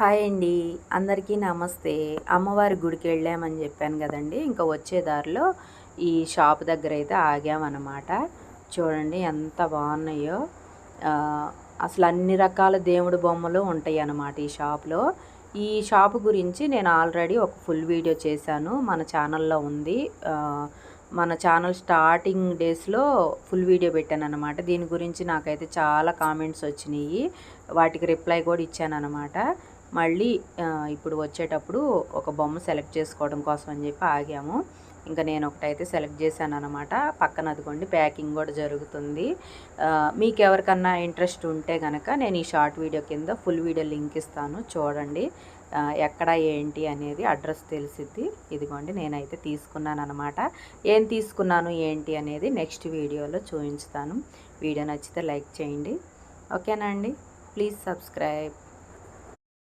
Hi అండి. అందరికీ నమస్తే. అమ్మవారి గుడికి వెళ్ళామని చెప్పాను కదండి. ఇంకా వచ్చే దారిలో ఈ షాప్ దగ్గర అయితే ఆగామన్నమాట. చూడండి ఎంత బాగున్నాయో. అసలు అన్ని రకాల దేవుడు బొమ్మలు ఉంటాయి అన్నమాట ఈ షాప్లో. ఈ షాప్ గురించి నేను ఆల్రెడీ ఒక ఫుల్ వీడియో చేశాను. మన ఛానల్లో ఉంది. మన ఛానల్ స్టార్టింగ్ డేస్లో ఫుల్ వీడియో పెట్టాను అనమాట దీని గురించి నాకైతే చాలా కామెంట్స్ వచ్చినాయి. వాటికి రిప్లై కూడా ఇచ్చాను అనమాట మళ్ళీ ఇప్పుడు వచ్చేటప్పుడు ఒక బొమ్మ సెలెక్ట్ చేసుకోవడం కోసం అని చెప్పి ఆగాము. ఇంకా నేను ఒకటైతే సెలెక్ట్ చేశాను అనమాట పక్కన అదిగోండి ప్యాకింగ్ కూడా జరుగుతుంది. మీకు ఎవరికన్నా ఇంట్రెస్ట్ ఉంటే కనుక నేను ఈ షార్ట్ వీడియో కింద ఫుల్ వీడియో లింక్ ఇస్తాను. చూడండి ఎక్కడ ఏంటి అనేది అడ్రస్ తెలిసిద్ది. ఇదిగోండి నేనైతే తీసుకున్నాను అనమాట ఏం తీసుకున్నాను ఏంటి అనేది నెక్స్ట్ వీడియోలో చూపించుతాను వీడియో నచ్చితే లైక్ చేయండి. ఓకేనా అండి? Please subscribe.